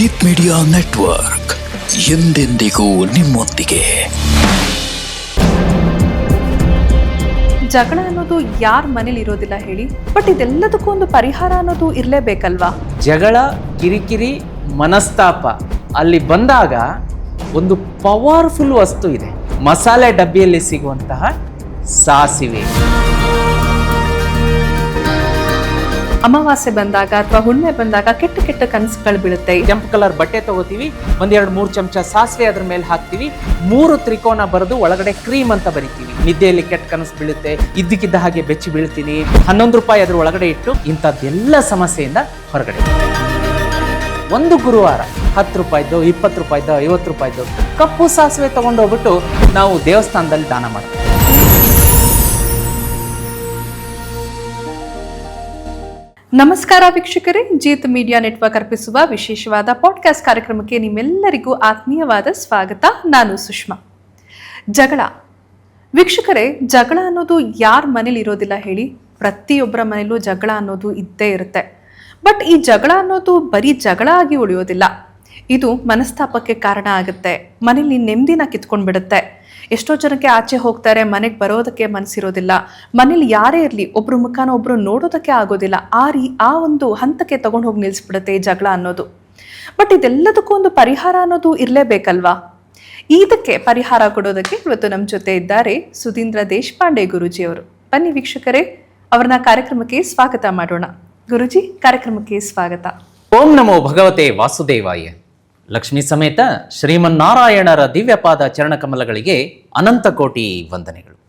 Jeet media network ಎಂದೆಂದಿಗೂ ನಿಮ್ಮೊಂದಿಗೆ. ಜಗಳ ಅನ್ನೋದು ಯಾರ ಮನೇಲಿ ಇರೋದಿಲ್ಲ ಹೇಳಿ ಬಟ್ ಇದೆಲ್ಲದಕ್ಕೂ ಒಂದು ಪರಿಹಾರ ಅನ್ನೋದು ಇರಲೇಬೇಕಲ್ವಾ? ಜಗಳ ಕಿರಿಕಿರಿ ಮನಸ್ತಾಪ ಅಲ್ಲಿ ಬಂದಾಗ ಒಂದು ಪವರ್ಫುಲ್ ವಸ್ತು ಇದೆ. ಮಸಾಲೆ ಡಬ್ಬಿಯಲ್ಲಿ ಸಿಗುವಂತಹ ಸಾಸಿವೆ. ಅಮಾವಾಸ್ಯೆ ಬಂದಾಗ ಅಥವಾ ಹುಣ್ಣೆ ಬಂದಾಗ ಕೆಟ್ಟ ಕೆಟ್ಟ ಕನಸುಗಳು ಬೀಳುತ್ತೆ. ಕೆಂಪು ಕಲರ್ ಬಟ್ಟೆ ತಗೋತೀವಿ, ಒಂದೆರಡು ಮೂರು ಚಮಚ ಸಾಸಿವೆ ಅದ್ರ ಮೇಲೆ ಹಾಕ್ತೀವಿ, ಮೂರು ತ್ರಿಕೋನ ಬರೆದು ಒಳಗಡೆ ಕ್ರೀಮ್ ಅಂತ ಬರಿತೀವಿ. ನಿದ್ದೆಯಲ್ಲಿ ಕೆಟ್ಟ ಕನಸು ಬೀಳುತ್ತೆ, ಇದ್ದಕ್ಕಿದ್ದ ಹಾಗೆ ಬೆಚ್ಚಿ ಬೀಳ್ತೀನಿ, ಹನ್ನೊಂದು ರೂಪಾಯಿ ಅದ್ರ ಒಳಗಡೆ ಇಟ್ಟು ಇಂಥದ್ದೆಲ್ಲ ಸಮಸ್ಯೆಯಿಂದ ಹೊರಗಡೆ ಒಂದು ಗುರುವಾರ ಹತ್ತು ರೂಪಾಯಿದ್ದು ಇಪ್ಪತ್ತು ರೂಪಾಯಿದ್ದು ಐವತ್ತು ರೂಪಾಯಿದ್ದು ಕಪ್ಪು ಸಾಸಿವೆ ತಗೊಂಡೋಗ್ಬಿಟ್ಟು ನಾವು ದೇವಸ್ಥಾನದಲ್ಲಿ ದಾನ ಮಾಡ್ತೀವಿ. ನಮಸ್ಕಾರ ವೀಕ್ಷಕರೇ. ಜೀತ್ ಮೀಡಿಯಾ ನೆಟ್ವರ್ಕ್ ಅರ್ಪಿಸುವ ವಿಶೇಷವಾದ ಪಾಡ್ಕಾಸ್ಟ್ ಕಾರ್ಯಕ್ರಮಕ್ಕೆ ನಿಮ್ಮೆಲ್ಲರಿಗೂ ಆತ್ಮೀಯವಾದ ಸ್ವಾಗತ. ನಾನು ಸುಷ್ಮಾ. ಜಗಳ. ವೀಕ್ಷಕರೇ, ಜಗಳ ಅನ್ನೋದು ಯಾರ ಮನೇಲಿ ಇರೋದಿಲ್ಲ ಹೇಳಿ. ಪ್ರತಿಯೊಬ್ಬರ ಮನೇಲೂ ಜಗಳ ಅನ್ನೋದು ಇದ್ದೇ ಇರುತ್ತೆ. ಬಟ್ ಈ ಜಗಳ ಅನ್ನೋದು ಬರೀ ಜಗಳ ಆಗಿ ಉಳಿಯೋದಿಲ್ಲ. ಇದು ಮನಸ್ತಾಪಕ್ಕೆ ಕಾರಣ ಆಗುತ್ತೆ. ಮನೇಲಿ ನೆಮ್ಮದಿನ ಕಿತ್ಕೊಂಡು ಬಿಡುತ್ತೆ ಎಷ್ಟೋ ಜನಕ್ಕೆ ಆಚೆ ಹೋಗ್ತಾರೆ, ಮನೆಗೆ ಬರೋದಕ್ಕೆ ಮನಸ್ಸಿರೋದಿಲ್ಲ ಮನೇಲಿ ಯಾರೇ ಇರಲಿ ಒಬ್ಬರು ಮುಖಾನ ಒಬ್ಬರು ನೋಡೋದಕ್ಕೆ ಆಗೋದಿಲ್ಲ. ಆ ರೀ, ಆ ಒಂದು ಹಂತಕ್ಕೆ ತಗೊಂಡು ಹೋಗಿ ನಿಲ್ಲಿಸ್ಬಿಡುತ್ತೆ ಈ ಜಗಳ ಅನ್ನೋದು. ಬಟ್ ಇದೆಲ್ಲದಕ್ಕೂ ಒಂದು ಪರಿಹಾರ ಅನ್ನೋದು ಇರಲೇಬೇಕಲ್ವಾ? ಇದಕ್ಕೆ ಪರಿಹಾರ ಕೊಡೋದಕ್ಕೆ ಇವತ್ತು ನಮ್ಮ ಜೊತೆ ಇದ್ದಾರೆ ಸುಧೀಂದ್ರ ದೇಶಪಾಂಡೆ ಗುರುಜಿಯವರು. ಬನ್ನಿ ವೀಕ್ಷಕರೇ, ಅವ್ರನ್ನ ಕಾರ್ಯಕ್ರಮಕ್ಕೆ ಸ್ವಾಗತ ಮಾಡೋಣ. ಗುರುಜಿ, ಕಾರ್ಯಕ್ರಮಕ್ಕೆ ಸ್ವಾಗತ. ಓಂ ನಮೋ ಭಗವತೆ ವಾಸುದೇವಾಯ. ಲಕ್ಷ್ಮೀ ಸಮೇತ ಶ್ರೀಮನ್ನಾರಾಯಣರ ದಿವ್ಯಪಾದ ಚರಣಕಮಲಗಳಿಗೆ ಅನಂತ ಕೋಟಿ ವಂದನೆಗಳು.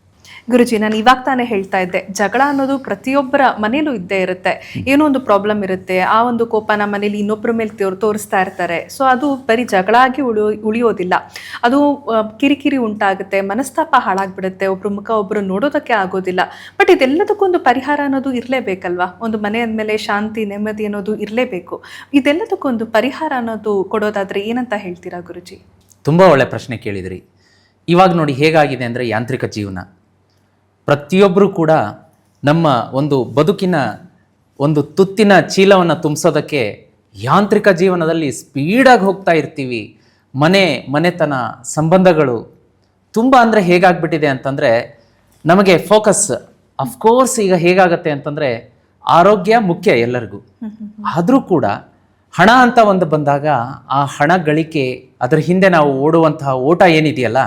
ಗುರುಜಿ, ನಾನು ಇವಾಗ ತಾನೇ ಹೇಳ್ತಾ ಇದ್ದೆ, ಜಗಳ ಅನ್ನೋದು ಪ್ರತಿಯೊಬ್ಬರ ಮನೇಲೂ ಇದ್ದೇ ಇರುತ್ತೆ. ಏನೋ ಒಂದು ಪ್ರಾಬ್ಲಮ್ ಇರುತ್ತೆ, ಆ ಒಂದು ಕೋಪನ ಮನೇಲಿ ಇನ್ನೊಬ್ಬರ ಮೇಲೆ ತೋರ್, ತೋರಿಸ್ತಾ ಇರ್ತಾರೆ. ಸೊ ಅದು ಬರೀ ಜಗಳ ಆಗಿ ಉಳಿಯೋ, ಉಳಿಯೋದಿಲ್ಲ. ಅದು ಕಿರಿಕಿರಿ ಉಂಟಾಗುತ್ತೆ, ಮನಸ್ತಾಪ ಹಾಳಾಗ್ಬಿಡುತ್ತೆ, ಒಬ್ರು ಮುಖ ಒಬ್ರು ನೋಡೋದಕ್ಕೆ ಆಗೋದಿಲ್ಲ. ಬಟ್ ಇದೆಲ್ಲದಕ್ಕೂ ಒಂದು ಪರಿಹಾರ ಅನ್ನೋದು ಇರಲೇಬೇಕಲ್ವಾ? ಒಂದು ಮನೆ ಅಂದಮೇಲೆ ಶಾಂತಿ, ನೆಮ್ಮದಿ ಅನ್ನೋದು ಇರಲೇಬೇಕು. ಇದೆಲ್ಲದಕ್ಕೂ ಒಂದು ಪರಿಹಾರ ಅನ್ನೋದು ಕೊಡೋದಾದ್ರೆ ಏನಂತ ಹೇಳ್ತೀರಾ ಗುರುಜಿ? ತುಂಬ ಒಳ್ಳೆ ಪ್ರಶ್ನೆ ಕೇಳಿದ್ರಿ. ಇವಾಗ ನೋಡಿ ಹೇಗಾಗಿದೆ ಅಂದರೆ ಯಾಂತ್ರಿಕ ಜೀವನ. ಪ್ರತಿಯೊಬ್ಬರು ಕೂಡ ನಮ್ಮ ಒಂದು ಬದುಕಿನ ಒಂದು ತುತ್ತಿನ ಚೀಲವನ್ನು ತುಂಬಿಸೋದಕ್ಕೆ ಯಾಂತ್ರಿಕ ಜೀವನದಲ್ಲಿ ಸ್ಪೀಡಾಗಿ ಹೋಗ್ತಾ ಇರ್ತೀವಿ. ಮನೆ, ಮನೆತನ, ಸಂಬಂಧಗಳು ತುಂಬ ಅಂದರೆ ಹೇಗಾಗ್ಬಿಟ್ಟಿದೆ ಅಂತಂದರೆ ನಮಗೆ ಫೋಕಸ್ ಅಫ್ಕೋರ್ಸ್ ಈಗ ಹೇಗಾಗತ್ತೆ ಅಂತಂದರೆ ಆರೋಗ್ಯ ಮುಖ್ಯ ಎಲ್ಲರಿಗೂ. ಆದರೂ ಕೂಡ ಹಣ ಅಂತ ಒಂದು ಬಂದಾಗ ಆ ಹಣ ಗಳಿಕೆ ಅದರ ಹಿಂದೆ ನಾವು ಓಡುವಂತಹ ಓಟ ಏನಿದೆಯಲ್ಲ,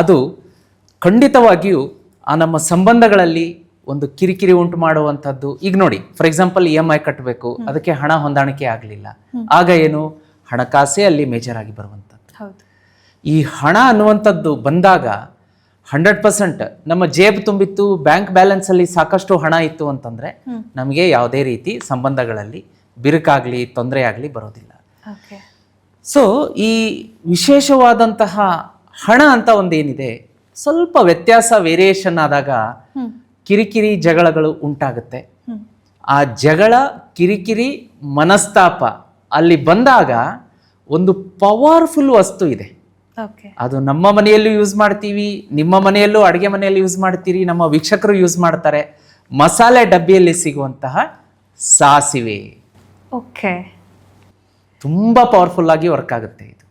ಅದು ಖಂಡಿತವಾಗಿಯೂ ಆ ನಮ್ಮ ಸಂಬಂಧಗಳಲ್ಲಿ ಒಂದು ಕಿರಿಕಿರಿ ಉಂಟು ಮಾಡುವಂಥದ್ದು. ಈಗ ನೋಡಿ for example E M I ಕಟ್ಟಬೇಕು ಅದಕ್ಕೆ ಹಣ ಹೊಂದಾಣಿಕೆ ಆಗಲಿಲ್ಲ. ಆಗ ಏನು? ಹಣಕಾಸೇ ಅಲ್ಲಿ ಮೇಜರ್ ಆಗಿ ಬರುವಂಥದ್ದು. ಈ ಹಣ ಅನ್ನುವಂಥದ್ದು ಬಂದಾಗ ಹಂಡ್ರೆಡ್ ಪರ್ಸೆಂಟ್ ನಮ್ಮ ಜೇಬ್ ತುಂಬಿತ್ತು ಬ್ಯಾಂಕ್ ಬ್ಯಾಲೆನ್ಸ್ ಅಲ್ಲಿ ಸಾಕಷ್ಟು ಹಣ ಇತ್ತು ಅಂತಂದ್ರೆ ನಮಗೆ ಯಾವುದೇ ರೀತಿ ಸಂಬಂಧಗಳಲ್ಲಿ ಬಿರುಕಾಗ್ಲಿ ತೊಂದರೆ ಆಗಲಿ ಬರೋದಿಲ್ಲ ಸೊ ಈ ವಿಶೇಷವಾದಂತಹ ಹಣ ಅಂತ ಒಂದೇನಿದೆ? ಸ್ವಲ್ಪ ವ್ಯತ್ಯಾಸ ವೇರಿಯೇಷನ್ ಆದಾಗ ಕಿರಿಕಿರಿ ಜಗಳಗಳು ಉಂಟಾಗುತ್ತೆ. ಆ ಜಗಳ ಕಿರಿಕಿರಿ ಮನಸ್ತಾಪ ಅಲ್ಲಿ ಬಂದಾಗ ಒಂದು ಪವರ್ಫುಲ್ ವಸ್ತು ಇದೆ. ಓಕೆ ಅದು ನಮ್ಮ ಮನೆಯಲ್ಲೂ ಯೂಸ್ ಮಾಡ್ತೀವಿ ನಿಮ್ಮ ಮನೆಯಲ್ಲೂ ಅಡುಗೆ ಮನೆಯಲ್ಲಿ ಯೂಸ್ ಮಾಡ್ತೀರಿ ನಮ್ಮ ವೀಕ್ಷಕರು ಯೂಸ್ ಮಾಡ್ತಾರೆ. ಮಸಾಲೆ ಡಬ್ಬಿಯಲ್ಲಿ ಸಿಗುವಂತಹ ಸಾಸಿವೆ. ಓಕೆ ತುಂಬ ಪವರ್ಫುಲ್ ಆಗಿ ವರ್ಕ್ ಆಗುತ್ತೆ ಇದು.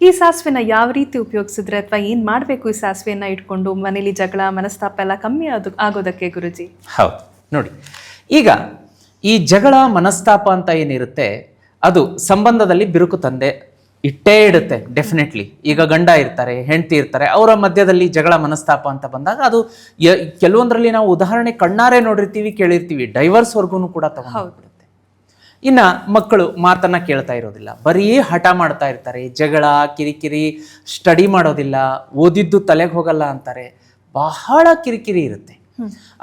ಈ ಸಾಸಿವೆನ ಯಾವ ರೀತಿ ಉಪಯೋಗಿಸಿದ್ರೆ ಅಥವಾ ಏನು ಮಾಡಬೇಕು ಈ ಸಾಸಿವೆನ ಇಟ್ಕೊಂಡು ಮನೇಲಿ ಜಗಳ ಮನಸ್ತಾಪ ಎಲ್ಲ ಕಮ್ಮಿ ಆದ ಆಗೋದಕ್ಕೆ ಗುರುಜಿ? ಹೌದು. ನೋಡಿ ಈಗ ಈ ಜಗಳ ಮನಸ್ತಾಪ ಅಂತ ಏನಿರುತ್ತೆ ಅದು ಸಂಬಂಧದಲ್ಲಿ ಬಿರುಕು ತಂದೆ ಇಟ್ಟೇ ಇಡುತ್ತೆ ಡೆಫಿನೆಟ್ಲಿ ಈಗ ಗಂಡ ಇರ್ತಾರೆ ಹೆಂಡತಿ ಇರ್ತಾರೆ ಅವರ ಮಧ್ಯದಲ್ಲಿ ಜಗಳ ಮನಸ್ತಾಪ ಅಂತ ಬಂದಾಗ ಅದು ಕೆಲವೊಂದರಲ್ಲಿ ನಾವು ಉದಾಹರಣೆ ಕಣ್ಣಾರೆ ನೋಡಿರ್ತೀವಿ ಕೇಳಿರ್ತೀವಿ ಡೈವರ್ಸ್ವರೆಗೂ ಕೂಡ ತಗೊಂಡ್ಬಿಡುತ್ತೆ ಇನ್ನ ಮಕ್ಕಳು ಮಾತನ್ನ ಕೇಳ್ತಾ ಇರೋದಿಲ್ಲ. ಬರೀ ಹಠ ಮಾಡ್ತಾ ಇರ್ತಾರೆ ಜಗಳ ಕಿರಿಕಿರಿ ಸ್ಟಡಿ ಮಾಡೋದಿಲ್ಲ ಓದಿದ್ದು ತಲೆಗೆ ಹೋಗಲ್ಲ ಅಂತಾರೆ. ಬಹಳ ಕಿರಿಕಿರಿ ಇರುತ್ತೆ.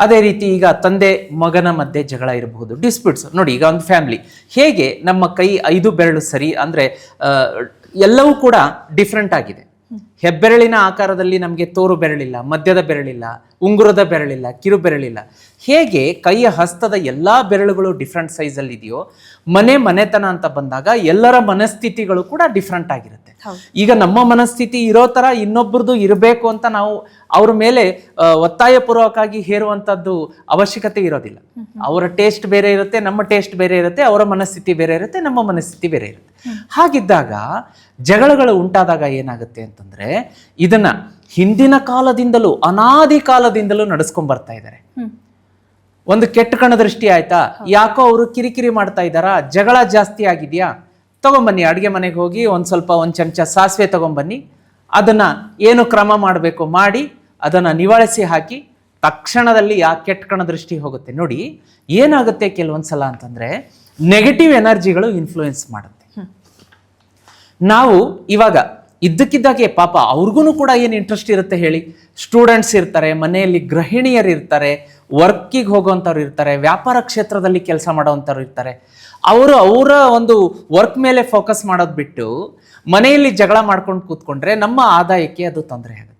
ಅದೇ ರೀತಿ ಈಗ ತಂದೆ ಮಗನ ಮಧ್ಯೆ ಜಗಳ ಇರಬಹುದು ಡಿಸ್ಪ್ಯೂಟ್ಸ್ ನೋಡಿ ಈಗ ಒಂದು ಫ್ಯಾಮಿಲಿ ಹೇಗೆ ನಮ್ಮ ಕೈ ಐದು ಬೆರಳು ಸರಿ ಅಂದ್ರೆ ಎಲ್ಲವೂ ಕೂಡ ಡಿಫ್ರೆಂಟ್ ಆಗಿದೆ. ಹೆಬ್ಬೆರಳಿನ ಆಕಾರದಲ್ಲಿ ನಮಗೆ ತೋರು ಬೆರಳಿಲ್ಲ ಮಧ್ಯದ ಬೆರಳಿಲ್ಲ, ಉಂಗುರದ ಬೆರಳಿಲ್ಲ, ಕಿರು ಬೆರಳಿಲ್ಲ ಹೇಗೆ ಕೈಯ ಹಸ್ತದ ಎಲ್ಲ ಬೆರಳುಗಳು ಡಿಫ್ರೆಂಟ್ ಸೈಜಲ್ಲಿ ಇದೆಯೋ, ಮನೆ ಮನೆತನ ಅಂತ ಬಂದಾಗ ಎಲ್ಲರ ಮನಸ್ಥಿತಿಗಳು ಕೂಡ ಡಿಫ್ರೆಂಟ್ ಆಗಿರುತ್ತೆ. ಈಗ ನಮ್ಮ ಮನಸ್ಥಿತಿ ಇರೋ ತರ ಇನ್ನೊಬ್ಬರದು ಇರಬೇಕು ಅಂತ ನಾವು ಅವ್ರ ಮೇಲೆ ಒತ್ತಾಯ ಪೂರ್ವಕವಾಗಿ ಹೇರುವಂತದ್ದು ಅವಶ್ಯಕತೆ ಇರೋದಿಲ್ಲ. ಅವರ ಟೇಸ್ಟ್ ಬೇರೆ ಇರುತ್ತೆ ನಮ್ಮ ಟೇಸ್ಟ್ ಬೇರೆ ಇರುತ್ತೆ ಅವರ ಮನಸ್ಥಿತಿ ಬೇರೆ ಇರುತ್ತೆ ನಮ್ಮ ಮನಸ್ಥಿತಿ ಬೇರೆ ಇರುತ್ತೆ. ಹಾಗಿದ್ದಾಗ ಜಗಳಗಳು ಉಂಟಾದಾಗ ಏನಾಗುತ್ತೆ ಅಂತಂದ್ರೆ ಇದನ್ನ ಹಿಂದಿನ ಕಾಲದಿಂದಲೂ ಅನಾದಿ ಕಾಲದಿಂದಲೂ ನಡೆಸ್ಕೊಂಡ್ ಬರ್ತಾ ಇದ್ದಾರೆ ಒಂದು ಕೆಟ್ಟ ಕಣ ದೃಷ್ಟಿ ಆಯ್ತಾ ಯಾಕೋ ಅವರು ಕಿರಿಕಿರಿ ಮಾಡ್ತಾ ಇದ್ದಾರಾ? ಜಗಳ ಜಾಸ್ತಿ ಆಗಿದೆಯಾ? ತಗೊಂಬನ್ನಿ ಅಡುಗೆ ಮನೆಗೆ ಹೋಗಿ ಒಂದು ಸ್ವಲ್ಪ ಒಂದು ಚಮಚ ಸಾಸಿವೆ ತೊಗೊಂಬನ್ನಿ. ಅದನ್ನು ಏನು ಕ್ರಮ ಮಾಡಬೇಕು ಮಾಡಿ ಅದನ್ನು ನಿವಾಳಿಸಿ ಹಾಕಿ ತಕ್ಷಣದಲ್ಲಿ ಆ ಕೆಟ್ಟ ಕಣ ದೃಷ್ಟಿ ಹೋಗುತ್ತೆ. ನೋಡಿ ಏನಾಗುತ್ತೆ ಕೆಲವೊಂದ್ಸಲ ಅಂತಂದರೆ ನೆಗೆಟಿವ್ ಎನರ್ಜಿಗಳು ಇನ್ಫ್ಲೂಯೆನ್ಸ್ ಮಾಡುತ್ತೆ. ನಾವು ಇವಾಗ ಇದ್ದಕ್ಕಿದ್ದಾಗೆ ಪಾಪ ಅವ್ರಿಗೂ ಕೂಡ ಏನು ಇಂಟ್ರೆಸ್ಟ್ ಇರುತ್ತೆ ಹೇಳಿ? ಸ್ಟೂಡೆಂಟ್ಸ್ ಇರ್ತಾರೆ ಮನೆಯಲ್ಲಿ ಗೃಹಿಣಿಯರು ಇರ್ತಾರೆ ವರ್ಕಿಗೆ ಹೋಗೋವಂಥವ್ರು ಇರ್ತಾರೆ ವ್ಯಾಪಾರ ಕ್ಷೇತ್ರದಲ್ಲಿ ಕೆಲಸ ಮಾಡೋವಂಥವ್ರು ಇರ್ತಾರೆ ಅವರು ಅವರ ಒಂದು ವರ್ಕ್ ಮೇಲೆ ಫೋಕಸ್ ಮಾಡೋದು ಬಿಟ್ಟು ಮನೆಯಲ್ಲಿ ಜಗಳ ಮಾಡ್ಕೊಂಡು ಕೂತ್ಕೊಂಡ್ರೆ ನಮ್ಮ ಆದಾಯಕ್ಕೆ ಅದು ತೊಂದರೆ ಆಗುತ್ತೆ.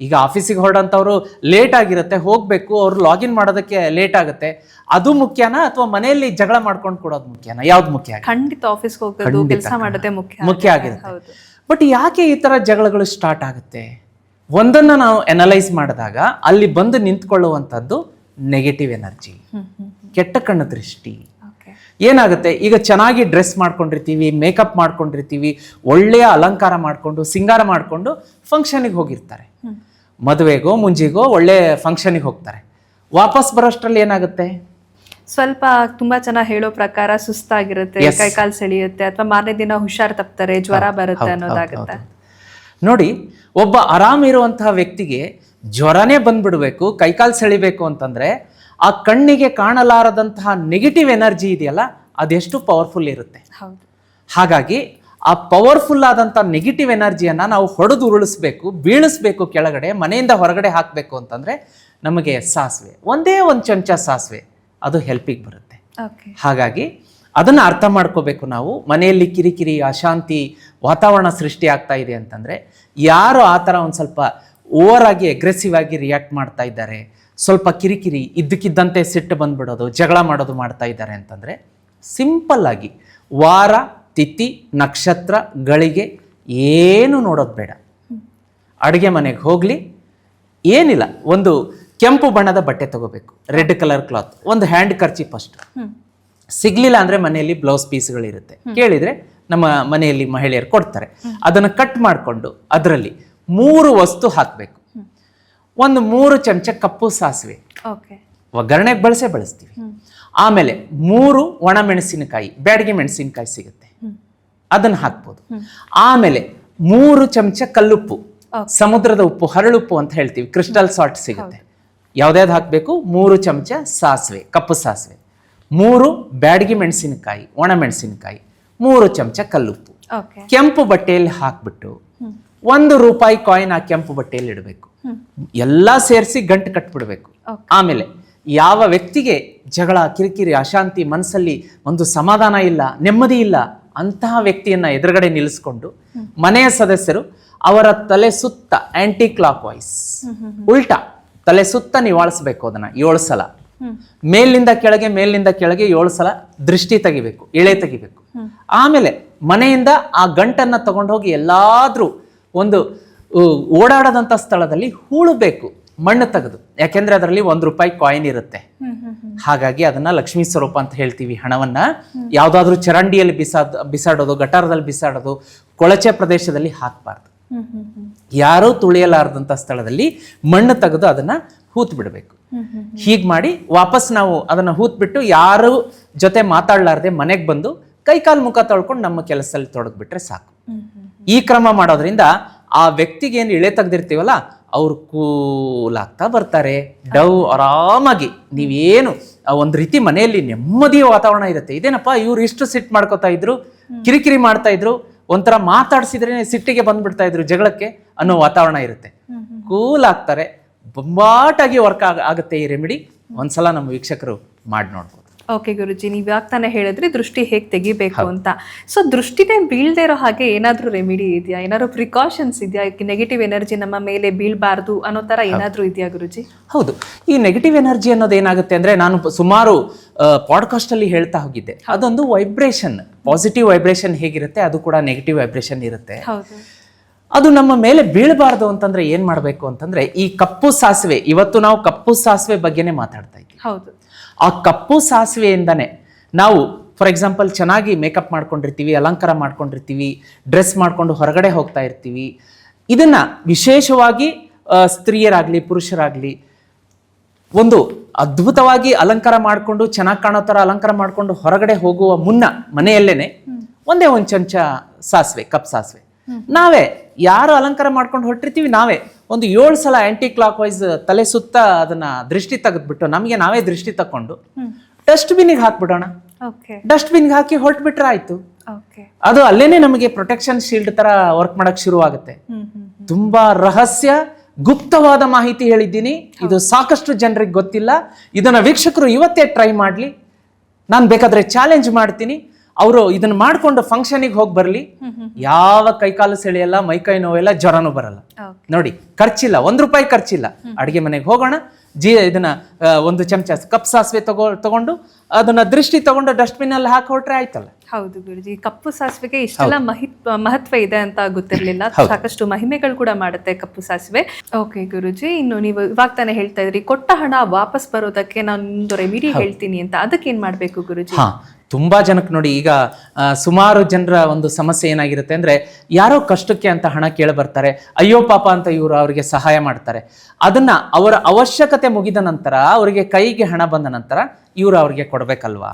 ಈಗ ಆಫೀಸಿಗೆ ಹೊರಡಂಥವ್ರು ಲೇಟ್ ಆಗಿರುತ್ತೆ ಹೋಗಬೇಕು ಅವ್ರು ಲಾಗಿನ್ ಮಾಡೋದಕ್ಕೆ ಲೇಟ್ ಆಗುತ್ತೆ. ಅದು ಮುಖ್ಯನಾ ಅಥವಾ ಮನೆಯಲ್ಲಿ ಜಗಳ ಮಾಡ್ಕೊಂಡು ಕೊಡೋದು ಮುಖ್ಯನಾ? ಯಾವ್ದು ಮುಖ್ಯ ಖಂಡಿತ ಆಫೀಸ್ಗೆ ಹೋಗೋದು ಕೆಲಸ ಮಾಡೋದೇ ಮುಖ್ಯ ಮುಖ್ಯ. ಆಗಿರುತ್ತೆ. ಬಟ್ ಯಾಕೆ ಈ ತರ ಜಗಳಗಳು ಸ್ಟಾರ್ಟ್ ಆಗುತ್ತೆ? ಒಂದನ್ನ ನಾವು ಅನಲೈಸ್ ಮಾಡಿದಾಗ ಅಲ್ಲಿ ಬಂದು ನಿಂತ್ಕೊಳ್ಳುವಂಥದ್ದು ನೆಗೆಟಿವ್ ಎನರ್ಜಿ ಕೆಟ್ಟ ಕಣ್ಣು ದೃಷ್ಟಿ. ಏನಾಗುತ್ತೆ? ಈಗ ಚೆನ್ನಾಗಿ ಡ್ರೆಸ್ ಮಾಡ್ಕೊಂಡಿರ್ತೀವಿ ಮೇಕಪ್ ಮಾಡ್ಕೊಂಡಿರ್ತೀವಿ ಒಳ್ಳೆಯ ಅಲಂಕಾರ ಮಾಡಿಕೊಂಡು ಸಿಂಗಾರ ಮಾಡಿಕೊಂಡು ಫಂಕ್ಷನಿಗೆ ಹೋಗಿರ್ತಾರೆ. ಮದುವೆಗೋ ಮುಂಜಿಗೋ ಒಳ್ಳೆ ಫಂಕ್ಷನಿಗೆ ಹೋಗ್ತಾರೆ. ವಾಪಸ್ ಬರೋಷ್ಟರಲ್ಲಿ ಏನಾಗುತ್ತೆ? ಸ್ವಲ್ಪ ತುಂಬಾ ಚೆನ್ನಾಗಿ ಹೇಳೋ ಪ್ರಕಾರ ಸುಸ್ತಾಗಿರುತ್ತೆ ಕೈಕಾಲು ಕೈ ಕಾಲ್ ಸೆಳೆಯುತ್ತೆ ಅಥವಾ ಮಾರನೇ ದಿನ ಹುಷಾರ್ ತಪ್ತಾರೆ ಜ್ವರ ಬರುತ್ತೆ ಅನ್ನೋದಾಗುತ್ತೆ. ನೋಡಿ ಒಬ್ಬ ಆರಾಮ್ ಇರುವಂತಹ ವ್ಯಕ್ತಿಗೆ ಜ್ವರನೇ ಬಂದ್ಬಿಡ್ಬೇಕು ಕೈಕಾಲು ಸೆಳಿಬೇಕು ಅಂತಂದ್ರೆ ಆ ಕಣ್ಣಿಗೆ ಕಾಣಲಾರದಂತಹ ನೆಗೆಟಿವ್ ಎನರ್ಜಿ ಇದೆಯಲ್ಲ ಅದೆಷ್ಟು ಪವರ್ಫುಲ್ ಇರುತ್ತೆ? ಹಾಗಾಗಿ ಆ ಪವರ್ಫುಲ್ ಆದಂಥ ನೆಗೆಟಿವ್ ಎನರ್ಜಿಯನ್ನ ನಾವು ಹೊಡೆದು ಉರುಳಿಸ್ಬೇಕು ಬೀಳಿಸ್ಬೇಕು ಕೆಳಗಡೆ ಮನೆಯಿಂದ ಹೊರಗಡೆ ಹಾಕಬೇಕು ಅಂತಂದ್ರೆ ನಮಗೆ ಸಾಸಿವೆ ಒಂದೇ ಒಂದು ಚಮಚ ಸಾಸಿವೆ ಅದು ಹೆಲ್ಪಿಗೆ ಬರುತ್ತೆ. ಓಕೆ ಹಾಗಾಗಿ ಅದನ್ನು ಅರ್ಥ ಮಾಡ್ಕೋಬೇಕು ನಾವು. ಮನೆಯಲ್ಲಿ ಕಿರಿಕಿರಿ ಅಶಾಂತಿ ವಾತಾವರಣ ಸೃಷ್ಟಿ ಆಗ್ತಾ ಇದೆ ಅಂತಂದರೆ ಯಾರು ಆ ಥರ ಒಂದು ಸ್ವಲ್ಪ ಓವರ್ ಆಗಿ ಅಗ್ರೆಸಿವ್ ಆಗಿ ರಿಯಾಕ್ಟ್ ಮಾಡ್ತಾ ಇದ್ದಾರೆ ಸ್ವಲ್ಪ ಕಿರಿಕಿರಿ ಇದ್ದಕ್ಕಿದ್ದಂತೆ ಸಿಟ್ಟು ಬಂದ್ಬಿಡೋದು ಜಗಳ ಮಾಡೋದು ಮಾಡ್ತಾ ಇದ್ದಾರೆ ಅಂತಂದರೆ ಸಿಂಪಲ್ ಆಗಿ ವಾರ ತಿಥಿ ನಕ್ಷತ್ರ ಗಳಿಗೆ ಏನು ನೋಡೋದು ಬೇಡ. ಅಡುಗೆ ಮನೆಗೆ ಹೋಗಲಿ ಏನಿಲ್ಲ ಒಂದು ಕೆಂಪು ಬಣ್ಣದ ಬಟ್ಟೆ ತಗೋಬೇಕು ರೆಡ್ ಕಲರ್ ಕ್ಲಾತ್ ಒಂದು ಹ್ಯಾಂಡ್ ಕರ್ಚಿ ಫಸ್ಟ್ ಸಿಗ್ಲಿಲ್ಲ ಅಂದ್ರೆ ಮನೆಯಲ್ಲಿ ಬ್ಲೌಸ್ ಪೀಸ್ಗಳಿರುತ್ತೆ ಕೇಳಿದರೆ ನಮ್ಮ ಮನೆಯಲ್ಲಿ ಮಹಿಳೆಯರು ಕೊಡ್ತಾರೆ. ಅದನ್ನು ಕಟ್ ಮಾಡಿಕೊಂಡು ಅದರಲ್ಲಿ ಮೂರು ವಸ್ತು ಹಾಕಬೇಕು. ಒಂದು ಮೂರು ಚಮಚ ಕಪ್ಪು ಸಾಸಿವೆ. ಒಗ್ಗರಣೆಗೆ ಬಳಸೇ ಬಳಸ್ತೀವಿ. ಆಮೇಲೆ ಮೂರು ಒಣ ಮೆಣಸಿನಕಾಯಿ ಬ್ಯಾಡಿಗೆ ಮೆಣಸಿನಕಾಯಿ ಸಿಗುತ್ತೆ. ಅದನ್ನು ಹಾಕ್ಬೋದು. ಆಮೇಲೆ ಮೂರು ಚಮಚ ಕಲ್ಲುಪ್ಪು. ಸಮುದ್ರದ ಉಪ್ಪು ಹರಳುಪ್ಪು ಅಂತ ಹೇಳ್ತೀವಿ. ಕ್ರಿಸ್ಟಲ್ ಸಾಲ್ಟ್ ಸಿಗುತ್ತೆ. ಯಾವ್ದ್ಯಾವ್ದು ಹಾಕಬೇಕು? ಮೂರು ಚಮಚ ಸಾಸಿವೆ ಕಪ್ಪು ಸಾಸಿವೆ. ಮೂರು ಬ್ಯಾಡಗಿ ಮೆಣಸಿನಕಾಯಿ ಒಣ ಮೆಣಸಿನಕಾಯಿ ಮೂರು ಚಮಚ ಕಲ್ಲುಪ್ಪು. ಕೆಂಪು ಬಟ್ಟೆಯಲ್ಲಿ ಹಾಕ್ಬಿಟ್ಟು ಒಂದು ರೂಪಾಯಿ ಕಾಯಿನ್ ಆ ಕೆಂಪು ಬಟ್ಟೆಯಲ್ಲಿ ಇಡಬೇಕು. ಎಲ್ಲ ಸೇರಿಸಿ ಗಂಟು ಕಟ್ಬಿಡ್ಬೇಕು. ಆಮೇಲೆ ಯಾವ ವ್ಯಕ್ತಿಗೆ ಜಗಳ ಕಿರಿಕಿರಿ ಅಶಾಂತಿ ಮನಸ್ಸಲ್ಲಿ ಒಂದು ಸಮಾಧಾನ ಇಲ್ಲ ನೆಮ್ಮದಿ ಇಲ್ಲ ಅಂತಹ ವ್ಯಕ್ತಿಯನ್ನ ಎದುರುಗಡೆ ನಿಲ್ಲಿಸ್ಕೊಂಡು ಮನೆಯ ಸದಸ್ಯರು ಅವರ ತಲೆ ಸುತ್ತ ಆಂಟಿ ಕ್ಲಾಕ್ ವೈಸ್ ಉಲ್ಟಾ ತಲೆ ಸುತ್ತ ನಿವಾಳಿಸ್ಬೇಕು ಅದನ್ನ ಏಳು ಸಲ. ಮೇಲಿಂದ ಕೆಳಗೆ ಮೇಲಿಂದ ಕೆಳಗೆ ಏಳು ಸಲ ದೃಷ್ಟಿ ತೆಗಿಬೇಕು ಎಳೆ ತೆಗಿಬೇಕು. ಆಮೇಲೆ ಮನೆಯಿಂದ ಆ ಗಂಟನ್ನ ತಗೊಂಡೋಗಿ ಎಲ್ಲಾದ್ರೂ ಒಂದು ಓಡಾಡದಂಥ ಸ್ಥಳದಲ್ಲಿ ಹೂಳಬೇಕು ಮಣ್ಣು ತೆಗೆದು. ಯಾಕೆಂದ್ರೆ ಅದರಲ್ಲಿ ಒಂದು ರೂಪಾಯಿ ಕಾಯಿನ್ ಇರುತ್ತೆ. ಹಾಗಾಗಿ ಅದನ್ನ ಲಕ್ಷ್ಮೀ ಸ್ವರೂಪ ಅಂತ ಹೇಳ್ತೀವಿ ಹಣವನ್ನ. ಯಾವ್ದಾದ್ರೂ ಚರಂಡಿಯಲ್ಲಿ ಬಿಸಾದ್, ಬಿಸಾಡೋದು, ಗಟಾರದಲ್ಲಿ ಬಿಸಾಡೋದು, ಕೊಳಚೆ ಪ್ರದೇಶದಲ್ಲಿ ಹಾಕಬಾರ್ದು. ಯಾರೂ ತುಳಿಯಲಾರದಂಥ ಸ್ಥಳದಲ್ಲಿ ಮಣ್ಣು ತೆಗೆದು ಅದನ್ನ ಹೂತ್ ಬಿಡಬೇಕು ಹೀಗೆ ಮಾಡಿ ವಾಪಸ್ ನಾವು ಅದನ್ನ ಹೂತ್ ಬಿಟ್ಟು ಯಾರು ಜೊತೆ ಮಾತಾಡ್ಲಾರ್ದೆ ಮನೆಗೆ ಬಂದು ಕೈಕಾಲು ಮುಖ ತೊಳ್ಕೊಂಡು ನಮ್ಮ ಕೆಲಸದಲ್ಲಿ ತೊಡಗ್ಬಿಟ್ರೆ ಸಾಕು. ಈ ಕ್ರಮ ಮಾಡೋದ್ರಿಂದ ಆ ವ್ಯಕ್ತಿಗೆ ಏನು ಇಳೆ ತೆಗ್ದಿರ್ತೀವಲ್ಲ ಅವ್ರು ಕೂಲ್ ಆಗ್ತಾ ಬರ್ತಾರೆ. ಡವ್ ಆರಾಮಾಗಿ. ನೀವೇನು ಆ ಒಂದ್ ರೀತಿ ಮನೆಯಲ್ಲಿ ನೆಮ್ಮದಿಯ ವಾತಾವರಣ ಇರುತ್ತೆ. ಇದೇನಪ್ಪ ಇವ್ರು ಇಷ್ಟು ಸಿಟ್ ಮಾಡ್ಕೋತಾ ಇದ್ರು ಕಿರಿಕಿರಿ ಮಾಡ್ತಾ ಇದ್ರು ಒಂಥರ ಮಾತಾಡ್ಸಿದ್ರೆ ಸಿಟ್ಟಿಗೆ ಬಂದ್ಬಿಡ್ತಾ ಇದ್ರು ಜಗಳಕ್ಕೆ ಅನ್ನೋ ವಾತಾವರಣ ಇರುತ್ತೆ. ಕೂಲ್ ಆಗ್ತಾರೆ. ಬೊಂಬಾಟಾಗಿ ವರ್ಕ್ ಆಗ ಆಗುತ್ತೆ ಈ ರೆಮಿಡಿ. ಒಂದ್ಸಲ ನಮ್ಮ ವೀಕ್ಷಕರು ಮಾಡಿ ನೋಡ್ಬೋದು ಓಕೆ ಗುರುಜಿ ನೀವು ಯಾಕೆ ತಾನೇ ಹೇಳಿದ್ರಿ ದೃಷ್ಟಿ ಹೇಗೆ ತೆಗಿಬೇಕು ಅಂತ. ಸೊ ದೃಷ್ಟಿನೇ ಬೀಳದೆ ಇರೋ ಹಾಗೆ ಏನಾದರೂ ರೆಮಿಡಿ ಇದೆಯಾ? ಏನಾದ್ರು ಪ್ರಿಕಾಷನ್ಸ್ ಇದೆಯಾ? ನೆಗೆಟಿವ್ ಎನರ್ಜಿ ನಮ್ಮ ಮೇಲೆ ಬೀಳಬಾರ್ದು ಅನ್ನೋ ಥರ ಏನಾದರೂ ಇದೆಯಾ ಗುರುಜಿ? ಹೌದು. ಈ ನೆಗೆಟಿವ್ ಎನರ್ಜಿ ಅನ್ನೋದು ಏನಾಗುತ್ತೆ ಅಂದರೆ ನಾನು ಸುಮಾರು ಪಾಡ್ಕಾಸ್ಟಲ್ಲಿ ಹೇಳ್ತಾ ಹೋಗಿದ್ದೆ. ಅದೊಂದು ವೈಬ್ರೇಷನ್ ಪಾಸಿಟಿವ್ ವೈಬ್ರೇಷನ್ ಹೇಗಿರುತ್ತೆ ಅದು ಕೂಡ ನೆಗೆಟಿವ್ ವೈಬ್ರೇಷನ್ ಇರುತ್ತೆ. ಹೌದು. ಅದು ನಮ್ಮ ಮೇಲೆ ಬೀಳಬಾರ್ದು ಅಂತಂದ್ರೆ ಏನ್ ಮಾಡಬೇಕು ಅಂತಂದ್ರೆ ಈ ಕಪ್ಪು ಸಾಸಿವೆ ಇವತ್ತು ನಾವು ಕಪ್ಪು ಸಾಸಿವೆ ಬಗ್ಗೆನೇ ಮಾತಾಡ್ತಾ ಇದ್ದೀವಿ ಹೌದು. ಆ ಕಪ್ಪು ಸಾಸಿವೆಯಿಂದನೇ ನಾವು ಫಾರ್ ಎಕ್ಸಾಂಪಲ್ ಚೆನ್ನಾಗಿ ಮೇಕಪ್ ಮಾಡ್ಕೊಂಡಿರ್ತೀವಿ ಅಲಂಕಾರ ಮಾಡ್ಕೊಂಡಿರ್ತೀವಿ ಡ್ರೆಸ್ ಮಾಡಿಕೊಂಡು ಹೊರಗಡೆ ಹೋಗ್ತಾ ಇರ್ತೀವಿ. ಇದನ್ನು ವಿಶೇಷವಾಗಿ ಸ್ತ್ರೀಯರಾಗಲಿ ಪುರುಷರಾಗಲಿ ಒಂದು ಅದ್ಭುತವಾಗಿ ಅಲಂಕಾರ ಮಾಡಿಕೊಂಡು ಚೆನ್ನಾಗಿ ಕಾಣೋ ಥರ ಅಲಂಕಾರ ಮಾಡಿಕೊಂಡು ಹೊರಗಡೆ ಹೋಗುವ ಮುನ್ನ ಮನೆಯಲ್ಲೇ ಒಂದೇ ಒಂದು ಚಮಚ ಸಾಸಿವೆ ಕಪ್ ಸಾಸಿವೆ. ನಾವೇ ಯಾರು ಅಲಂಕಾರ ಮಾಡ್ಕೊಂಡು ಹೊರಟಿರ್ತೀವಿ ನಾವೇ. ಒಂದು ಏಳು ಸಲ ಆಂಟಿ ಕ್ಲಾಕ್ ವೈಸ್ ತಲೆ ಸುತ್ತ ಅದನ್ನ ದೃಷ್ಟಿ ತೆಗೆದ್ಬಿಟ್ಟು ನಮಗೆ ನಾವೇ ದೃಷ್ಟಿ ತಕೊಂಡು ಡಸ್ಟ್ ಡಸ್ಟ್ಬಿನ್ಗೆ ಹಾಕ್ಬಿಡೋಣ. ಓಕೆ ಡಸ್ಟ್ಬಿನ್ಗೆ ಹಾಕಿ ಹೊರಟ್ಬಿಟ್ರೆ ಆಯ್ತು. ಅದು ಅಲ್ಲೇನೆ ನಮಗೆ ಪ್ರೊಟೆಕ್ಷನ್ ಶೀಲ್ಡ್ ತರ ವರ್ಕ್ ಮಾಡಕ್ ಶುರು ಆಗುತ್ತೆ ತುಂಬಾ ರಹಸ್ಯ ಗುಪ್ತವಾದ ಮಾಹಿತಿ ಹೇಳಿದ್ದೀನಿ. ಇದು ಸಾಕಷ್ಟು ಜನರಿಗೆ ಗೊತ್ತಿಲ್ಲ. ಇದನ್ನ ವೀಕ್ಷಕರು ಇವತ್ತೇ ಟ್ರೈ ಮಾಡ್ಲಿ. ನಾನು ಬೇಕಾದ್ರೆ ಚಾಲೆಂಜ್ ಮಾಡ್ತೀನಿ. ಅವರು ಇದನ್ನ ಮಾಡ್ಕೊಂಡು ಫಂಕ್ಷನಿಗೆ ಹೋಗಿ ಬರಲಿ ಯಾವ ಕೈಕಾಲು ಸೆಳೆಯಲ್ಲ ಮೈಕೈ ನೋವೆಲ್ಲ ಜ್ವರನೂ ಬರಲ್ಲ. ನೋಡಿ ಖರ್ಚಿಲ್ಲ ಒಂದ್ ರೂಪಾಯಿ ಖರ್ಚಿಲ್ಲ. ಅಡಿಗೆ ಮನೆಗೆ ಹೋಗೋಣ ಜಿ ಇದನ್ನ ಒಂದು ಚಮಚ ಕಪ್ ಸಾಸಿವೆ ತಗೋ ತಗೊಂಡು ಅದನ್ನ ದೃಷ್ಟಿ ತಗೊಂಡು ಡಸ್ಟ್ಬಿನ್ ಅಲ್ಲಿ ಹಾಕಿ ಹೊಟ್ರೆ ಆಯ್ತಲ್ಲ. ಹೌದು ಗುರುಜಿ ಕಪ್ಪು ಸಾಸಿವೆಗೆ ಇಷ್ಟೆಲ್ಲ ಮಹಿತ್ ಮಹತ್ವ ಇದೆ ಅಂತ ಗೊತ್ತಿರಲಿಲ್ಲ. ಸಾಕಷ್ಟು ಮಹಿಮೆಗಳು ಕೂಡ ಮಾಡುತ್ತೆ ಕಪ್ಪು ಸಾಸಿವೆ. ಓಕೆ ಗುರುಜಿ ಇನ್ನು ನೀವು ಇವಾಗ ತಾನೆ ಹೇಳ್ತಾ ಇದ್ರಿ ಕೊಟ್ಟ ಹಣ ವಾಪಸ್ ಬರೋದಕ್ಕೆ ನಾನು ಒಂದು ರೆಮಿಡಿ ಹೇಳ್ತೀನಿ ಅಂತ. ಅದಕ್ಕೆ ಏನ್ ಮಾಡ್ಬೇಕು ಗುರುಜಿ? ಹಾ ತುಂಬಾ ಜನಕ್ಕೆ ನೋಡಿ ಈಗ ಸುಮಾರು ಜನರ ಒಂದು ಸಮಸ್ಯೆ ಏನಾಗಿರುತ್ತೆ ಅಂದರೆ ಯಾರೋ ಕಷ್ಟಕ್ಕೆ ಅಂತ ಹಣ ಕೇಳಿ ಬರ್ತಾರೆ ಅಯ್ಯೋ ಪಾಪ ಅಂತ ಇವರು ಅವರಿಗೆ ಸಹಾಯ ಮಾಡ್ತಾರೆ. ಅದನ್ನ ಅವರ ಅವಶ್ಯಕತೆ ಮುಗಿದ ನಂತರ ಅವರಿಗೆ ಕೈಗೆ ಹಣ ಬಂದ ನಂತರ ಇವರು ಅವ್ರಿಗೆ ಕೊಡಬೇಕಲ್ವಾ?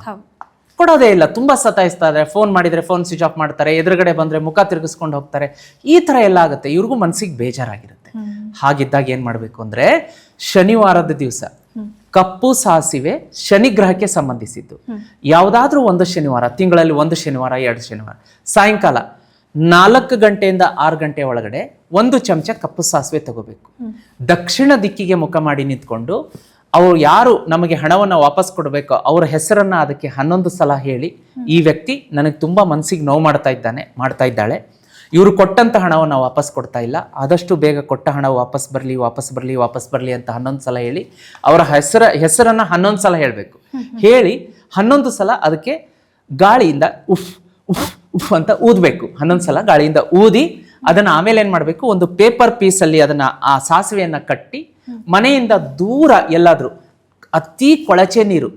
ಕೊಡೋದೇ ಇಲ್ಲ ತುಂಬ ಸತಾಯಿಸ್ತಾ ಇದ್ದಾರೆ. ಫೋನ್ ಮಾಡಿದರೆ ಫೋನ್ ಸ್ವಿಚ್ ಆಫ್ ಮಾಡ್ತಾರೆ ಎದುರುಗಡೆ ಬಂದರೆ ಮುಖ ತಿರುಗಿಸ್ಕೊಂಡು ಹೋಗ್ತಾರೆ. ಈ ಥರ ಎಲ್ಲ ಆಗುತ್ತೆ. ಇವ್ರಿಗೂ ಮನಸ್ಸಿಗೆ ಬೇಜಾರಾಗಿರುತ್ತೆ. ಹಾಗಿದ್ದಾಗ ಏನು ಮಾಡಬೇಕು ಅಂದರೆ ಶನಿವಾರದ ದಿವಸ ಕಪ್ಪು ಸಾಸಿವೆ ಶನಿ ಗ್ರಹಕ್ಕೆ ಸಂಬಂಧಿಸಿದ್ದು ಯಾವುದಾದ್ರೂ ಒಂದು ಶನಿವಾರ ತಿಂಗಳಲ್ಲಿ ಒಂದು ಶನಿವಾರ ಎರಡು ಶನಿವಾರ ಸಾಯಂಕಾಲ ನಾಲ್ಕು ಗಂಟೆಯಿಂದ ಆರು ಗಂಟೆ ಒಳಗಡೆ ಒಂದು ಚಮಚ ಕಪ್ಪು ಸಾಸಿವೆ ತಗೋಬೇಕು. ದಕ್ಷಿಣ ದಿಕ್ಕಿಗೆ ಮುಖ ಮಾಡಿ ನಿಂತ್ಕೊಂಡು ಅವರು ಯಾರು ನಮಗೆ ಹಣವನ್ನು ವಾಪಸ್ ಕೊಡಬೇಕು ಅವರ ಹೆಸರನ್ನ ಅದಕ್ಕೆ ಹನ್ನೊಂದು ಸಲ ಹೇಳಿ ಈ ವ್ಯಕ್ತಿ ನನಗೆ ತುಂಬಾ ಮನಸ್ಸಿಗೆ ನೋವು ಮಾಡ್ತಾ ಇದ್ದಾನೆ ಮಾಡ್ತಾ ಇದ್ದಾಳೆ. ಇವರು ಕೊಟ್ಟಂತ ಹಣವನ್ನು ವಾಪಸ್ ಕೊಡ್ತಾ ಇಲ್ಲ. ಆದಷ್ಟು ಬೇಗ ಕೊಟ್ಟ ಹಣ ವಾಪಸ್ ಬರಲಿ ವಾಪಸ್ ಬರಲಿ ವಾಪಸ್ ಬರಲಿ ಅಂತ ಹನ್ನೊಂದು ಸಲ ಹೇಳಿ ಅವರ ಹೆಸರ, ಹೆಸರನ್ನ ಹನ್ನೊಂದು ಸಲ ಹೇಳಬೇಕು. ಹೇಳಿ ಹನ್ನೊಂದು ಸಲ ಅದಕ್ಕೆ ಗಾಳಿಯಿಂದ ಉಫ್ ಉಫ್ ಉಫ್ ಅಂತ ಊದಬೇಕು. ಹನ್ನೊಂದು ಸಲ ಗಾಳಿಯಿಂದ ಊದಿ ಅದನ್ನ ಆಮೇಲೆ ಏನು ಮಾಡಬೇಕು? ಒಂದು ಪೇಪರ್ ಪೀಸಲ್ಲಿ ಅದನ್ನ ಆ ಸಾಸಿವೆಯನ್ನು ಕಟ್ಟಿ ಮನೆಯಿಂದ ದೂರ ಎಲ್ಲಾದರೂ ಅತಿ ಕೊಳಚೆ ನೀರು,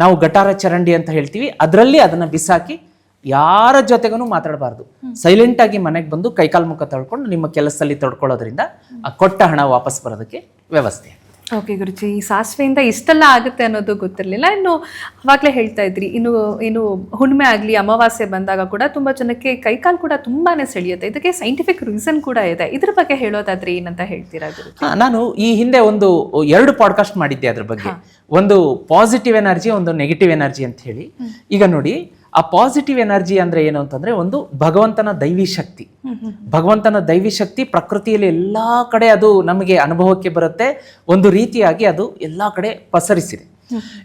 ನಾವು ಗಟಾರ ಚರಂಡಿ ಅಂತ ಹೇಳ್ತೀವಿ, ಅದರಲ್ಲಿ ಅದನ್ನ ಬಿಸಾಕಿ ಯಾರ ಜೊತೆಗೂ ಮಾತಾಡಬಾರ್ದು. ಸೈಲೆಂಟ್ ಆಗಿ ಮನೆಗೆ ಬಂದು ಕೈಕಾಲ್ ಮುಖ ತೊಳ್ಕೊಂಡು ನಿಮ್ಮ ಕೆಲಸದಲ್ಲಿ ತೊಡ್ಕೊಳ್ಳೋದ್ರಿಂದ ಆ ಕೊಟ್ಟ ಹಣ ವಾಪಸ್ ಬರೋದಕ್ಕೆ ವ್ಯವಸ್ಥೆ ಓಕೆ ಗುರುಜಿ ಈ ಸಾಸಿವೆಯಿಂದ ಇಷ್ಟೆಲ್ಲ ಆಗುತ್ತೆ ಅನ್ನೋದು ಗೊತ್ತಿರಲಿಲ್ಲ. ಇನ್ನು ಅವಾಗಲೇ ಹೇಳ್ತಾ ಇದ್ರಿ ಇನ್ನು ಏನು ಹುಣ್ಣಿಮೆ ಆಗಲಿ ಅಮಾವಾಸ್ಯೆ ಬಂದಾಗ ಕೂಡ ತುಂಬ ಜನಕ್ಕೆ ಕೈಕಾಲು ಕೂಡ ತುಂಬಾನೇ ಸೆಳೆಯುತ್ತೆ. ಇದಕ್ಕೆ ಸೈಂಟಿಫಿಕ್ ರೀಸನ್ ಕೂಡ ಇದೆ. ಇದ್ರ ಬಗ್ಗೆ ಹೇಳೋದಾದ್ರೆ ಏನಂತ ಹೇಳ್ತೀರಾ ನಾನು ಈ ಹಿಂದೆ ಒಂದು ಎರಡು ಪಾಡ್ಕಾಸ್ಟ್ ಮಾಡಿದ್ದೆ ಅದ್ರ ಬಗ್ಗೆ. ಒಂದು ಪಾಸಿಟಿವ್ ಎನರ್ಜಿ ಒಂದು ನೆಗೆಟಿವ್ ಎನರ್ಜಿ ಅಂತ ಹೇಳಿ. ಈಗ ನೋಡಿ ಆ ಪಾಸಿಟಿವ್ ಎನರ್ಜಿ ಅಂದ್ರೆ ಏನು ಅಂತಂದ್ರೆ ಒಂದು ಭಗವಂತನ ದೈವಿ ಶಕ್ತಿ. ಭಗವಂತನ ದೈವಿ ಶಕ್ತಿ ಪ್ರಕೃತಿಯಲ್ಲಿ ಎಲ್ಲಾ ಕಡೆ ಅದು ನಮಗೆ ಅನುಭವಕ್ಕೆ ಬರುತ್ತೆ. ಒಂದು ರೀತಿಯಾಗಿ ಅದು ಎಲ್ಲಾ ಕಡೆ ಪಸರಿಸಿದೆ.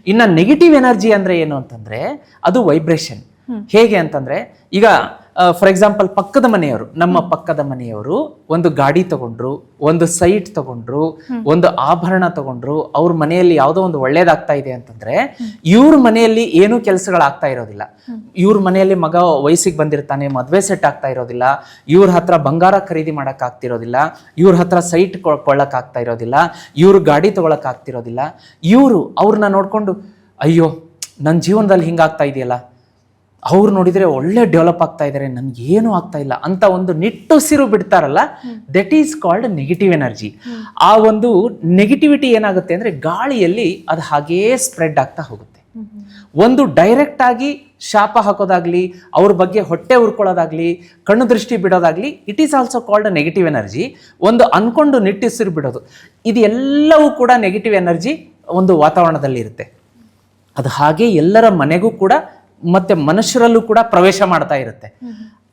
ಇನ್ನ ನೆಗೆಟಿವ್ ಎನರ್ಜಿ ಅಂದ್ರೆ ಏನು ಅಂತಂದ್ರೆ ಅದು ವೈಬ್ರೇಷನ್ ಹೇಗೆ ಅಂತಂದ್ರೆ ಈಗ ಫಾರ್ ಎಕ್ಸಾಂಪಲ್ ಪಕ್ಕದ ಮನೆಯವರು ನಮ್ಮ ಪಕ್ಕದ ಮನೆಯವರು ಒಂದು ಗಾಡಿ ತಗೊಂಡ್ರು ಒಂದು ಸೈಟ್ ತಗೊಂಡ್ರು ಒಂದು ಆಭರಣ ತಗೊಂಡ್ರು ಅವ್ರ ಮನೆಯಲ್ಲಿ ಯಾವುದೋ ಒಂದು ಒಳ್ಳೇದಾಗ್ತಾ ಇದೆ ಅಂತಂದ್ರೆ ಇವ್ರ ಮನೆಯಲ್ಲಿ ಏನೂ ಕೆಲಸಗಳಾಗ್ತಾ ಇರೋದಿಲ್ಲ. ಇವ್ರ ಮನೆಯಲ್ಲಿ ಮಗ ವಯಸ್ಸಿಗೆ ಬಂದಿರ್ತಾನೆ ಮದ್ವೆ ಸೆಟ್ ಆಗ್ತಾ ಇರೋದಿಲ್ಲ ಇವ್ರ ಹತ್ರ ಬಂಗಾರ ಖರೀದಿ ಮಾಡಕ್ ಆಗ್ತಿರೋದಿಲ್ಲ ಇವ್ರ ಹತ್ರ ಸೈಟ್ ಕೊಳ್ಳಕ್ ಆಗ್ತಾ ಇರೋದಿಲ್ಲ ಇವ್ರ ಗಾಡಿ ತಗೊಳಕ್ ಆಗ್ತಿರೋದಿಲ್ಲ ಇವರು ಅವ್ರನ್ನ ನೋಡ್ಕೊಂಡು ಅಯ್ಯೋ ನನ್ನ ಜೀವನದಲ್ಲಿ ಹಿಂಗಾಗ್ತಾ ಇದೆಯಲ್ಲ ಅವ್ರು ನೋಡಿದ್ರೆ ಒಳ್ಳೆ ಡೆವಲಪ್ ಆಗ್ತಾ ಇದ್ದಾರೆ ನನಗೇನು ಏನು ಆಗ್ತಾ ಇಲ್ಲ ಅಂತ ಒಂದು ನಿಟ್ಟುಸಿರು ಬಿಡ್ತಾರಲ್ಲ? That is called negative energy ಆ ಒಂದು ನೆಗೆಟಿವಿಟಿ ಏನಾಗುತ್ತೆ ಅಂದ್ರೆ ಗಾಳಿಯಲ್ಲಿ ಅದು ಹಾಗೇ ಸ್ಪ್ರೆಡ್ ಆಗ್ತಾ ಹೋಗುತ್ತೆ. ಒಂದು ಡೈರೆಕ್ಟ್ ಆಗಿ ಶಾಪ ಹಾಕೋದಾಗ್ಲಿ ಅವ್ರ ಬಗ್ಗೆ ಹೊಟ್ಟೆ ಉರ್ಕೊಳ್ಳೋದಾಗ್ಲಿ ಕಣ್ಣು ದೃಷ್ಟಿ ಬಿಡೋದಾಗ್ಲಿ it is also called negative energy ಒಂದು ಅನ್ಕೊಂಡು ನಿಟ್ಟುಸಿರು ಬಿಡೋದು. ಇದು ಎಲ್ಲವೂ ಕೂಡ ನೆಗೆಟಿವ್ ಎನರ್ಜಿ ಒಂದು ವಾತಾವರಣದಲ್ಲಿ ಇರುತ್ತೆ ಅದು ಹಾಗೆ ಎಲ್ಲರ ಮನೆಗೂ ಕೂಡ ಮತ್ತೆ ಮನುಷ್ಯರಲ್ಲೂ ಕೂಡ ಪ್ರವೇಶ ಮಾಡ್ತಾ ಇರುತ್ತೆ.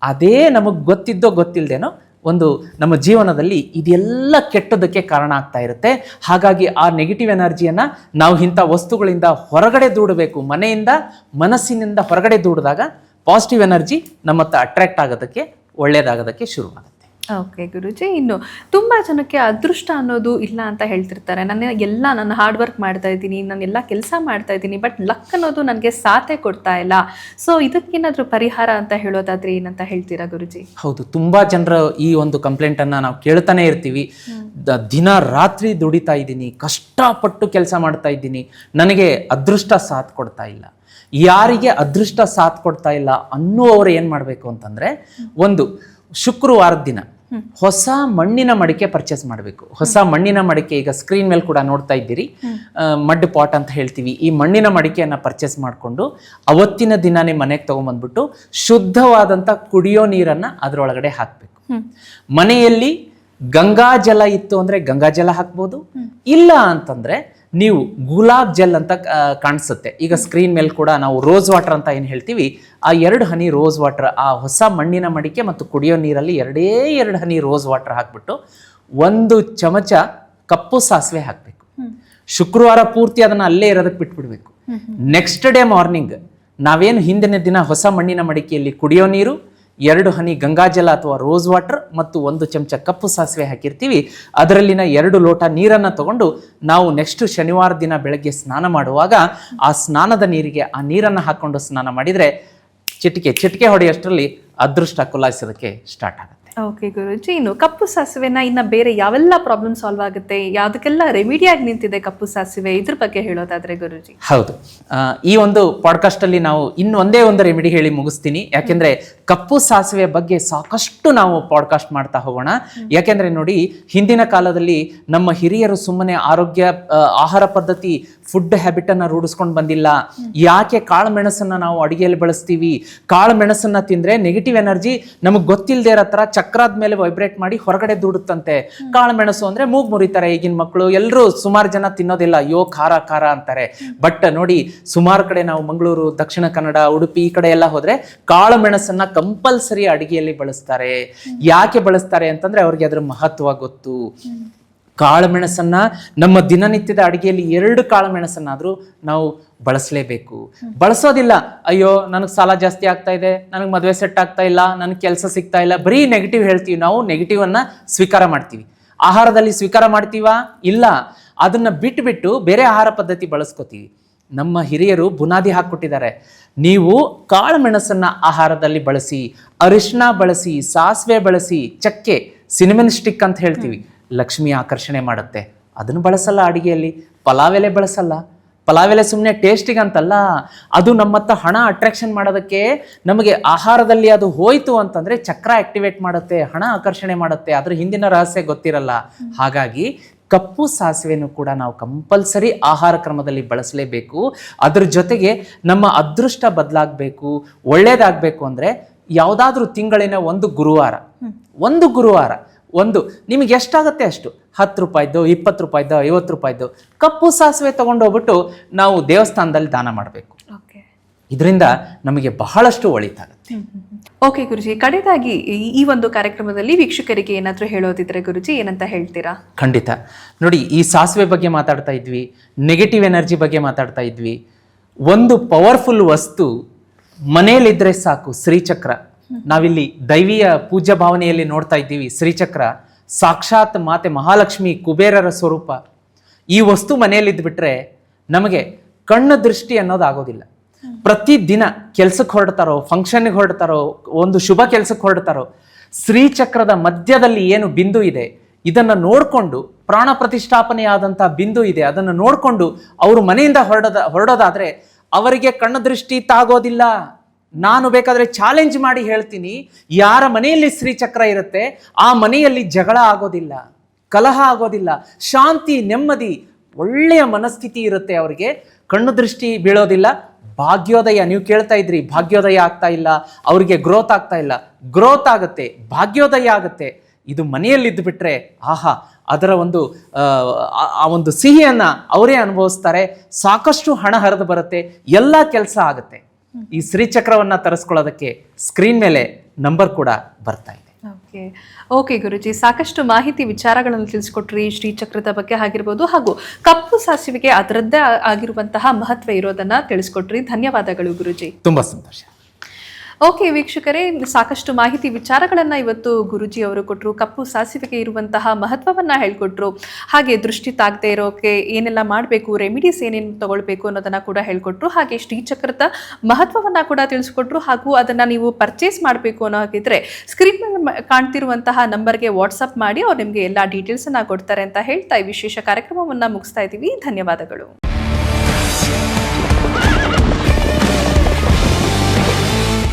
ಅದೇ ನಮಗೆ ಗೊತ್ತಿದ್ದೋ ಗೊತ್ತಿಲ್ಲದೇನೋ ಒಂದು ನಮ್ಮ ಜೀವನದಲ್ಲಿ ಇದೆಲ್ಲ ಕೆಟ್ಟದಕ್ಕೆ ಕಾರಣ ಆಗ್ತಾ ಇರುತ್ತೆ. ಹಾಗಾಗಿ ಆ ನೆಗೆಟಿವ್ ಎನರ್ಜಿಯನ್ನು ನಾವು ಇಂಥ ವಸ್ತುಗಳಿಂದ ಹೊರಗಡೆ ದೂಡಬೇಕು. ಮನೆಯಿಂದ, ಮನಸ್ಸಿನಿಂದ ಹೊರಗಡೆ ದೂಡಿದಾಗ ಪಾಸಿಟಿವ್ ಎನರ್ಜಿ ನಮ್ಮ ಹತ್ರ ಅಟ್ರಾಕ್ಟ್ ಆಗೋದಕ್ಕೆ ಒಳ್ಳೆಯದಾಗೋದಕ್ಕೆ ಶುರುವಾಗುತ್ತೆ ಓಕೆ ಗುರುಜಿ ಇನ್ನು ತುಂಬ ಜನಕ್ಕೆ ಅದೃಷ್ಟ ಅನ್ನೋದು ಇಲ್ಲ ಅಂತ ಹೇಳ್ತಿರ್ತಾರೆ. ನಾನು ಎಲ್ಲ ನಾನು ಹಾರ್ಡ್ ವರ್ಕ್ ಮಾಡ್ತಾ ಇದ್ದೀನಿ ನಾನು ಎಲ್ಲ ಕೆಲಸ ಮಾಡ್ತಾ ಇದ್ದೀನಿ ಬಟ್ ಲಕ್ ಅನ್ನೋದು ನನಗೆ ಸಾಥೆ ಕೊಡ್ತಾ ಇಲ್ಲ. ಸೊ ಇದಕ್ಕೇನಾದರೂ ಪರಿಹಾರ ಅಂತ ಹೇಳೋದಾದ್ರೆ ಏನಂತ ಹೇಳ್ತೀರಾ ಗುರುಜಿ? ಹೌದು ತುಂಬ ಜನರ ಈ ಒಂದು ಕಂಪ್ಲೇಂಟನ್ನು ಅನ್ನ ನಾವು ಕೇಳ್ತಾನೆ ಇರ್ತೀವಿ. ದಿನ ರಾತ್ರಿ ದುಡಿತಾ ಇದ್ದೀನಿ ಕಷ್ಟಪಟ್ಟು ಕೆಲಸ ಮಾಡ್ತಾ ಇದ್ದೀನಿ ನನಗೆ ಅದೃಷ್ಟ ಸಾಥ್ ಕೊಡ್ತಾ ಇಲ್ಲ. ಯಾರಿಗೆ ಅದೃಷ್ಟ ಸಾಥ್ ಕೊಡ್ತಾ ಇಲ್ಲ ಅನ್ನುವವರು ಏನು ಮಾಡಬೇಕು ಅಂತಂದರೆ ಒಂದು ಶುಕ್ರವಾರದ ದಿನ ಹೊಸ ಮಣ್ಣಿನ ಮಡಿಕೆ ಪರ್ಚೇಸ್ ಮಾಡಬೇಕು. ಹೊಸ ಮಣ್ಣಿನ ಮಡಿಕೆ ಈಗ ಸ್ಕ್ರೀನ್ ಮೇಲೆ ಕೂಡ ನೋಡ್ತಾ ಇದ್ದೀರಿ. ಮಡ್ ಪಾಟ್ ಅಂತ ಹೇಳ್ತೀವಿ. ಈ ಮಣ್ಣಿನ ಮಡಿಕೆಯನ್ನ ಪರ್ಚೇಸ್ ಮಾಡಿಕೊಂಡು ಅವತ್ತಿನ ದಿನಾನೇ ಮನೆಗೆ ತಗೊಂಬಂದ್ಬಿಟ್ಟು ಶುದ್ಧವಾದಂಥ ಕುಡಿಯೋ ನೀರನ್ನ ಅದರೊಳಗಡೆ ಹಾಕಬೇಕು. ಮನೆಯಲ್ಲಿ ಗಂಗಾ ಜಲ ಇತ್ತು ಅಂದರೆ ಗಂಗಾ ಜಲ ಹಾಕ್ಬೋದು. ಇಲ್ಲ ಅಂತಂದ್ರೆ ನೀವು ಗುಲಾಬ್ ಜೆಲ್ ಅಂತ ಕಾಣಿಸುತ್ತೆ. ಈಗ ಸ್ಕ್ರೀನ್ ಮೇಲೆ ಕೂಡ ನಾವು ರೋಸ್ ವಾಟರ್ ಅಂತ ಏನು ಹೇಳ್ತೀವಿ ಆ ಎರಡು ಹನಿ ರೋಸ್ ವಾಟರ್ ಆ ಹೊಸ ಮಣ್ಣಿನ ಮಡಿಕೆ ಮತ್ತು ಕುಡಿಯೋ ನೀರಲ್ಲಿ ಎರಡೇ ಎರಡು ಹನಿ ರೋಸ್ ವಾಟರ್ ಹಾಕ್ಬಿಟ್ಟು ಒಂದು ಚಮಚ ಕಪ್ಪು ಸಾಸಿವೆ ಹಾಕಬೇಕು. ಶುಕ್ರವಾರ ಪೂರ್ತಿ ಅದನ್ನ ಅಲ್ಲೇ ಇರೋದಕ್ಕೆ ಬಿಟ್ಬಿಡ್ಬೇಕು. ನೆಕ್ಸ್ಟ್ ಡೇ ಮಾರ್ನಿಂಗ್ ನಾವೇನು ಹಿಂದಿನ ದಿನ ಹೊಸ ಮಣ್ಣಿನ ಮಡಿಕೆಯಲ್ಲಿ ಕುಡಿಯೋ ನೀರು ಎರಡು ಹನಿ ಗಂಗಾಜಲ ಅಥವಾ ರೋಸ್ ವಾಟರ್ ಮತ್ತು ಒಂದು ಚಮಚ ಕಪ್ಪು ಸಾಸಿವೆ ಹಾಕಿರ್ತೀವಿ. ಅದರಲ್ಲಿನ ಎರಡು ಲೋಟ ನೀರನ್ನು ತಗೊಂಡು ನಾವು ನೆಕ್ಸ್ಟ್ ಶನಿವಾರ ದಿನ ಬೆಳಗ್ಗೆ ಸ್ನಾನ ಮಾಡುವಾಗ ಆ ಸ್ನಾನದ ನೀರಿಗೆ ಆ ನೀರನ್ನು ಹಾಕ್ಕೊಂಡು ಸ್ನಾನ ಮಾಡಿದರೆ ಚಿಟಿಕೆ ಚಿಟಿಕೆ ಹೊಡೆಯಷ್ಟರಲ್ಲಿ ಅದೃಷ್ಟ ಕುಲಾಯಿಸೋದಕ್ಕೆ ಸ್ಟಾರ್ಟ್ ಆಗುತ್ತೆ. ಓಕೆ ಗುರುಜಿ ಇನ್ನು ಕಪ್ಪು ಸಾಸಿವೆನ ಇನ್ನ ಬೇರೆ ಯಾವೆಲ್ಲ ಪ್ರಾಬ್ಲಮ್ ಸಾಲ್ವ್ ಆಗುತ್ತೆ? ಯಾವುದಕ್ಕೆಲ್ಲ ರೆಮಿಡಿಯಾಗಿ ನಿಂತಿದೆ ಕಪ್ಪು ಸಾಸಿವೆ? ಇದ್ರ ಬಗ್ಗೆ ಹೇಳೋದಾದ್ರೆ ಗುರುಜಿ. ಹೌದು. ಈ ಒಂದು ಪಾಡ್ಕಾಸ್ಟ್ ಅಲ್ಲಿ ನಾವು ಇನ್ನೊಂದೇ ಒಂದು ರೆಮಿಡಿ ಹೇಳಿ ಮುಗಿಸ್ತೀನಿ. ಯಾಕೆಂದ್ರೆ ಕಪ್ಪು ಸಾಸಿವೆ ಬಗ್ಗೆ ಸಾಕಷ್ಟು ನಾವು ಪಾಡ್ಕಾಸ್ಟ್ ಮಾಡ್ತಾ ಹೋಗೋಣ. ಯಾಕೆಂದ್ರೆ ನೋಡಿ ಹಿಂದಿನ ಕಾಲದಲ್ಲಿ ನಮ್ಮ ಹಿರಿಯರು ಸುಮ್ಮನೆ ಆರೋಗ್ಯ ಆಹಾರ ಪದ್ಧತಿ ಫುಡ್ ಹ್ಯಾಬಿಟ್ ಅನ್ನ ರೂಢಿಸ್ಕೊಂಡು ಬಂದಿಲ್ಲ. ಯಾಕೆ ಕಾಳು ಮೆಣಸನ್ನ ನಾವು ಅಡಿಗೆಯಲ್ಲಿ ಬಳಸ್ತೀವಿ? ಕಾಳು ಮೆಣಸನ್ನ ತಿಂದ್ರೆ ನೆಗೆಟಿವ್ ಎನರ್ಜಿ ನಮಗೆ ಗೊತ್ತಿಲ್ಲದೆ ಇರೋ ತರ ಚಕ್ರದ ಮೇಲೆ ವೈಬ್ರೇಟ್ ಮಾಡಿ ಹೊರಗಡೆ ದುಡುತ್ತಂತೆ. ಕಾಳು ಮೆಣಸು ಅಂದ್ರೆ ಮೂಗ್ ಮುರಿತಾರೆ ಈಗಿನ ಮಕ್ಕಳು ಎಲ್ಲರೂ ಸುಮಾರು ಜನ ತಿನ್ನೋದಿಲ್ಲ. ಅಯ್ಯೋ, ಖಾರ ಖಾರ ಅಂತಾರೆ. ಬಟ್ ನೋಡಿ, ಸುಮಾರು ಕಡೆ ನಾವು ಮಂಗಳೂರು, ದಕ್ಷಿಣ ಕನ್ನಡ, ಉಡುಪಿ ಈ ಕಡೆ ಎಲ್ಲ ಹೋದ್ರೆ ಕಾಳು ಮೆಣಸನ್ನ ಕಂಪಲ್ಸರಿ ಅಡಿಗೆಯಲ್ಲಿ ಬಳಸ್ತಾರೆ. ಯಾಕೆ ಬಳಸ್ತಾರೆ ಅಂತಂದ್ರೆ ಅವ್ರಿಗೆ ಅದ್ರ ಮಹತ್ವ ಗೊತ್ತು. ಕಾಳು ಮೆಣಸನ್ನ ನಮ್ಮ ದಿನನಿತ್ಯದ ಅಡುಗೆಯಲ್ಲಿ ಎರಡು ಕಾಳು ಮೆಣಸನ್ನಾದ್ರೂ ನಾವು ಬಳಸಲೇಬೇಕು. ಬಳಸೋದಿಲ್ಲ, ಅಯ್ಯೋ, ನನಗೆ ಸಾಲ ಜಾಸ್ತಿ ಆಗ್ತಾ ಇದೆ, ನನಗೆ ಮದುವೆ ಸೆಟ್ ಆಗ್ತಾ ಇಲ್ಲ, ನನಗೆ ಕೆಲಸ ಸಿಗ್ತಾ ಇಲ್ಲ, ಬರೀ ನೆಗೆಟಿವ್ ಹೇಳ್ತೀವಿ. ನಾವು ನೆಗೆಟಿವನ್ನು ಸ್ವೀಕಾರ ಮಾಡ್ತೀವಿ. ಆಹಾರದಲ್ಲಿ ಸ್ವೀಕಾರ ಮಾಡ್ತೀವಾ? ಇಲ್ಲ. ಅದನ್ನ ಬಿಟ್ಬಿಟ್ಟು ಬೇರೆ ಆಹಾರ ಪದ್ಧತಿ ಬಳಸ್ಕೋತೀವಿ. ನಮ್ಮ ಹಿರಿಯರು ಬುನಾದಿ ಹಾಕ್ಕೊಟ್ಟಿದ್ದಾರೆ. ನೀವು ಕಾಳು ಮೆಣಸನ್ನ ಆಹಾರದಲ್ಲಿ ಬಳಸಿ ಅರಿಶಿನ ಬಳಸಿ, ಸಾಸಿವೆ ಬಳಸಿ, ಚಕ್ಕೆ ಸಿನಿಮನ್ ಸ್ಟಿಕ್ ಅಂತ ಹೇಳ್ತೀವಿ. ಲಕ್ಷ್ಮಿ ಆಕರ್ಷಣೆ ಮಾಡುತ್ತೆ. ಅದನ್ನು ಬಳಸಲ್ಲ ಅಡುಗೆಯಲ್ಲಿ. ಪಲಾವ್ ಎಲೆ ಬಳಸಲ್ಲ. ಪಲಾವ್ ಎಲೆ ಸುಮ್ಮನೆ ಟೇಸ್ಟಿಗಂತಲ್ಲ. ಅದು ನಮ್ಮತ್ತ ಹಣ ಅಟ್ರಾಕ್ಷನ್ ಮಾಡೋದಕ್ಕೆ ನಮಗೆ ಆಹಾರದಲ್ಲಿ ಅದು ಹೋಯಿತು ಅಂತಂದರೆ ಚಕ್ರ ಆಕ್ಟಿವೇಟ್ ಮಾಡುತ್ತೆ ಹಣ ಆಕರ್ಷಣೆ ಮಾಡುತ್ತೆ. ಅದರ ಹಿಂದಿನ ರಹಸ್ಯ ಗೊತ್ತಿರಲ್ಲ. ಹಾಗಾಗಿ ಕಪ್ಪು ಸಾಸಿವೆನೂ ಕೂಡ ನಾವು ಕಂಪಲ್ಸರಿ ಆಹಾರ ಕ್ರಮದಲ್ಲಿ ಬಳಸಲೇಬೇಕು. ಅದ್ರ ಜೊತೆಗೆ ನಮ್ಮ ಅದೃಷ್ಟ ಬದಲಾಗಬೇಕು. ಒಳ್ಳೇದಾಗಬೇಕು ಅಂದರೆ ಯಾವುದಾದ್ರೂ ತಿಂಗಳಿನ ಒಂದು ಗುರುವಾರ. ಒಂದು ಗುರುವಾರ. ಒಂದು ನಿಮಗೆ ಎಷ್ಟಾಗುತ್ತೆ ಅಷ್ಟು? ಹತ್ತು ರೂಪಾಯಿದ್ದು ಇಪ್ಪತ್ತು ರೂಪಾಯಿದ್ದು ಐವತ್ತು ರೂಪಾಯಿದ್ದು ಕಪ್ಪು ಸಾಸಿವೆ ತೊಗೊಂಡೋಗ್ಬಿಟ್ಟು ನಾವು ದೇವಸ್ಥಾನದಲ್ಲಿ ದಾನ ಮಾಡಬೇಕು. ಓಕೆ. ಇದರಿಂದ ನಮಗೆ ಬಹಳಷ್ಟು ಒಳಿತಾಗುತ್ತೆ. ಓಕೆ ಗುರುಜಿ ಕಡೆದಾಗಿ ಈ- ಈ ಒಂದು ಕಾರ್ಯಕ್ರಮದಲ್ಲಿ ವೀಕ್ಷಕರಿಗೆ ಏನಾದರೂ ಹೇಳೋದಿದ್ರೆ ಗುರುಜಿ ಏನಂತ ಹೇಳ್ತೀರಾ? ಖಂಡಿತ. ನೋಡಿ ಈ ಸಾಸಿವೆ ಬಗ್ಗೆ ಮಾತಾಡ್ತಾ ಇದ್ವಿ ನೆಗೆಟಿವ್ ಎನರ್ಜಿ ಬಗ್ಗೆ ಮಾತಾಡ್ತಾ ಇದ್ವಿ. ಒಂದು ಪವರ್ಫುಲ್ ವಸ್ತು ಮನೆಯಲ್ಲಿದ್ದರೆ ಸಾಕು ಶ್ರೀಚಕ್ರ. ನಾವಿಲ್ಲಿ ದೈವಿಯ ಪೂಜ್ಯ ಭಾವನೆಯಲ್ಲಿ ನೋಡ್ತಾ ಇದ್ದೀವಿ. ಶ್ರೀಚಕ್ರ ಸಾಕ್ಷಾತ್ ಮಾತೆ ಮಹಾಲಕ್ಷ್ಮಿ ಕುಬೇರರ ಸ್ವರೂಪ. ಈ ವಸ್ತು ಮನೆಯಲ್ಲಿದ್ಬಿಟ್ರೆ ನಮಗೆ ಕಣ್ಣು ದೃಷ್ಟಿ ಅನ್ನೋದು ಆಗೋದಿಲ್ಲ. ಪ್ರತಿದಿನ ಕೆಲ್ಸಕ್ಕೆ ಹೊರಡ್ತಾರೋ ಫಂಕ್ಷನ್ಗೆ ಹೊರಡ್ತಾರೋ, ಒಂದು ಶುಭ ಕೆಲ್ಸಕ್ಕೆ ಹೊರಡ್ತಾರೋ, ಶ್ರೀಚಕ್ರದ ಮಧ್ಯದಲ್ಲಿ ಏನು ಬಿಂದು ಇದೆ, ಇದನ್ನು ನೋಡಿಕೊಂಡು ಪ್ರಾಣ ಪ್ರತಿಷ್ಠಾಪನೆಯಾದಂಥ ಬಿಂದು ಇದೆ. ಅದನ್ನು ನೋಡಿಕೊಂಡು ಅವರು ಮನೆಯಿಂದ ಹೊರಡದ, ಹೊರಡೋದಾದರೆ ಅವರಿಗೆ ಕಣ್ಣು ದೃಷ್ಟಿ ತಾಗೋದಿಲ್ಲ. ನಾನು ಬೇಕಾದರೆ ಚಾಲೆಂಜ್ ಮಾಡಿ ಹೇಳ್ತೀನಿ ಯಾರ ಮನೆಯಲ್ಲಿ ಶ್ರೀಚಕ್ರ ಇರುತ್ತೆ ಆ ಮನೆಯಲ್ಲಿ ಜಗಳ ಆಗೋದಿಲ್ಲ ಕಲಹ ಆಗೋದಿಲ್ಲ ಶಾಂತಿ ನೆಮ್ಮದಿ ಒಳ್ಳೆಯ ಮನಸ್ಥಿತಿ ಇರುತ್ತೆ ಅವರಿಗೆ. ಕಣ್ಣು ದೃಷ್ಟಿ ಬೀಳೋದಿಲ್ಲ ಭಾಗ್ಯೋದಯ ನೀವು ಕೇಳ್ತಾ ಇದ್ರಿ ಭಾಗ್ಯೋದಯ ಆಗ್ತಾ ಇಲ್ಲ ಅವರಿಗೆ ಗ್ರೋತ್ ಆಗ್ತಾ ಇಲ್ಲ. ಗ್ರೋತ್ ಆಗುತ್ತೆ ಭಾಗ್ಯೋದಯ ಆಗುತ್ತೆ. ಇದು ಮನೆಯಲ್ಲಿದ್ದು ಬಿಟ್ಟರೆ ಆಹಾ ಅದರ ಒಂದು ಆ, ಒಂದು ಸಿಹಿಯನ್ನು ಅವರೇ ಅನುಭವಿಸ್ತಾರೆ. ಸಾಕಷ್ಟು ಹಣ ಹರಿದು ಬರುತ್ತೆ ಎಲ್ಲ ಕೆಲಸ ಆಗುತ್ತೆ. ಈ ಶ್ರೀಚಕ್ರವನ್ನ ತರಿಸ್ಕೊಳ್ಳೋದಕ್ಕೆ ಸ್ಕ್ರೀನ್ ಮೇಲೆ ನಂಬರ್ ಕೂಡ ಬರ್ತಾ ಇದೆ. ಓಕೆ ಓಕೆ ಗುರುಜಿ ಸಾಕಷ್ಟು ಮಾಹಿತಿ ವಿಚಾರಗಳನ್ನು ತಿಳಿಸ್ಕೊಟ್ರಿ ಶ್ರೀಚಕ್ರದ ಬಗ್ಗೆ ಆಗಿರ್ಬೋದು ಹಾಗೂ ಕಪ್ಪು ಸಾಸಿವೆಗೆ ಅದರದ್ದೇ ಆಗಿರುವಂತಹ ಮಹತ್ವ ಇರೋದನ್ನ ತಿಳಿಸ್ಕೊಟ್ರಿ. ಧನ್ಯವಾದಗಳು ಗುರುಜಿ. ತುಂಬಾ ಸಂತೋಷ. ಓಕೆ ವೀಕ್ಷಕರೇ, ಸಾಕಷ್ಟು ಮಾಹಿತಿ ವಿಚಾರಗಳನ್ನು ಇವತ್ತು ಗುರುಜಿ ಅವರು ಕೊಟ್ಟರು ಕಪ್ಪು ಸಾಸಿವೆಗೆ ಇರುವಂತಹ ಮಹತ್ವವನ್ನು ಹೇಳ್ಕೊಟ್ರು. ಹಾಗೆ ದೃಷ್ಟಿ ತಾಗದೆ ಇರೋಕೆ ಏನೆಲ್ಲ ಮಾಡಬೇಕು ರೆಮಿಡೀಸ್ ಏನೇನು ತಗೊಳ್ಬೇಕು ಅನ್ನೋದನ್ನು ಕೂಡ ಹೇಳ್ಕೊಟ್ರು. ಹಾಗೆ ಶ್ರೀಚಕ್ರದ ಮಹತ್ವವನ್ನು ಕೂಡ ತಿಳಿಸ್ಕೊಟ್ರು. ಹಾಗೂ ಅದನ್ನು ನೀವು ಪರ್ಚೇಸ್ ಮಾಡಬೇಕು ಅನ್ನೋ ಹಾಗಿದ್ರೆ ಸ್ಕ್ರೀನ್ ಕಾಣ್ತಿರುವಂತಹ ನಂಬರ್ಗೆ ವಾಟ್ಸಪ್ ಮಾಡಿ, ಅವ್ರು ನಿಮಗೆ ಎಲ್ಲ ಡೀಟೇಲ್ಸನ್ನು ಕೊಡ್ತಾರೆ ಅಂತ ಹೇಳ್ತಾ ಈ ವಿಶೇಷ ಕಾರ್ಯಕ್ರಮವನ್ನು ಮುಗಿಸ್ತಾ ಇದ್ದೀವಿ. ಧನ್ಯವಾದಗಳು.